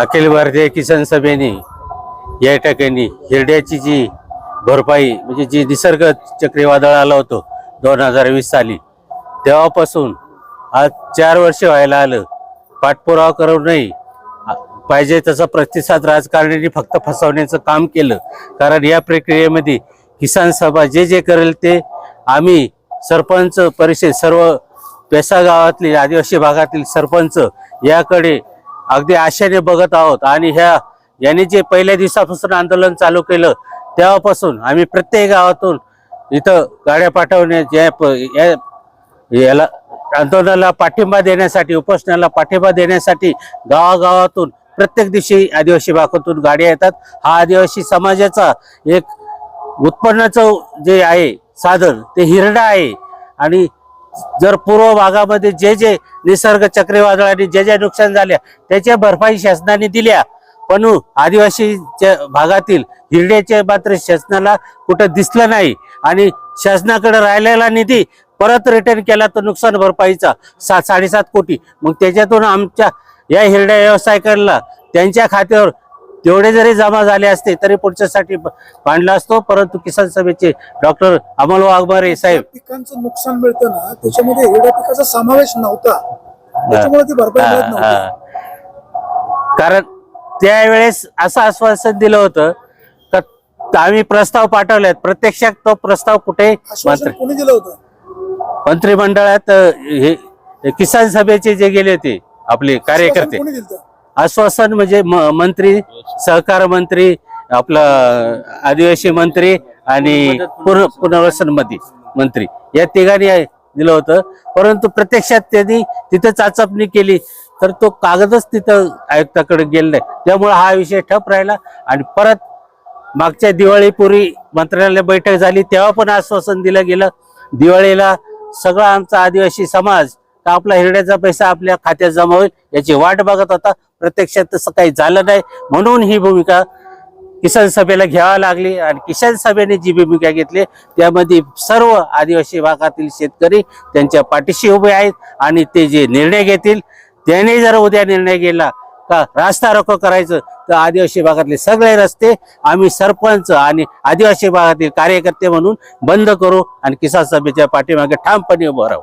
अखिल भारतीय किसान सभेने या ठिकाणी हिरड्याची जी भरपाई म्हणजे जी निसर्ग चक्रीवादळ आलं होतं दोन हजार वीस साली तेव्हापासून आज चार वर्ष व्हायला आलं. पाठपुरावा करू नये. पाहिजे तसा प्रतिसाद राजकारण्यांनी फक्त फसवण्याचं काम केलं. कारण या प्रक्रियेमध्ये किसान सभा जे जे करेल ते आम्ही सरपंच परिषद सर्व पेसा गावातील आदिवासी भागातील सरपंच याकडे अगदी आशेने बघत आहोत. आणि ह्या यांनी जे पहिल्या दिवसापासून आंदोलन चालू केलं तेव्हापासून आम्ही प्रत्येक गावातून इथं गाड्या पाठवण्याच्या या- याला आंदोलनाला पाठिंबा देण्यासाठी उपोषणाला पाठिंबा देण्यासाठी गावागावातून प्रत्येक दिवशी आदिवासी भागातून गाड्या येतात. हा आदिवासी समाजाचा एक उत्पन्नाचं जे आहे साधन ते हिरडा आहे. आणि जर पूर्व भागामध्ये जे जे निसर्ग चक्रीवादळाने जे जे नुकसान झाल्या त्याच्या भरपाई शासनाने दिल्या. पण आदिवासीच्या भागातील हिरड्याचे मात्र शासनाला कुठं दिसलं नाही. आणि शासनाकडे राहिलेला निधी परत रिटर्न केला तर नुकसान भरपाईचा सात साडेसात कोटी. मग त्याच्यातून आमच्या या हिरड्या व्यावसायिकांना त्यांच्या खात्यावर तेवढे जरी जमा झाले असते तरी पुढच्यासाठी मांडला असतो. परंतु किसान सभेचे डॉक्टर अमोल वाघमारे साहेब पिकांचं नुकसान मिळतं ना त्याच्यामध्ये हिरड्या पिकाचा समावेश नव्हता. त्याच्यामुळे ती भरपाई मिळत नव्हती. कारण त्यावेळेस असं आश्वासन दिलं होतं का आम्ही प्रस्ताव पाठवलेत. प्रत्यक्षात तो प्रस्ताव कुठे आश्वासन मंत्री कोणी दिलं होतं? मंत्रिमंडळात अ, हे हे किसान सभेचे जे गेले होते आपले आश्वासन कार्यकर्ते कोणी दिलं होतं? आश्वासन म्हणजे म- मंत्री सहकार मंत्री आपला आदिवासी मंत्री आणि पुनर् पुनर्वसन मंत्री मंत्री. या तिघांनी दिलं होतं. परंतु प्रत्यक्षात त्यांनी तिथं चाचपणी केली तर तो कागदच तिथं आयुक्ताकडे गेला नाही. त्यामुळे हा विषय ठप राहिला आणि परत मागच्या दिवाळीपूर्वी मंत्रालय बैठक झाली तेव्हा पण आश्वासन दिलं गेलं. दिवाळीला सगळा आमचा आदिवासी समाज का आपला हिरड्याचा पैसा आपल्या खात्यात जमा होईल याची वाट बघत होता. प्रत्यक्षात तसं काही झालं नाही. म्हणून ही भूमिका किसान सभेला घ्यावा लागली आणि किसान सभेने जी भूमिका घेतली त्यामध्ये सर्व आदिवासी भागातील शेतकरी त्यांच्या पाठीशी उभे आहेत आणि ते जे निर्णय घेतील त्याने जर उद्या निर्णय गेला का रास्ता रोको करायचं तर आदिवासी भागातले सगळे रस्ते आम्ही सरपंच आणि आदिवासी भागातील कार्यकर्ते म्हणून बंद करू आणि किसान सभेच्या पाठीमागे ठामपणे उभं राहू.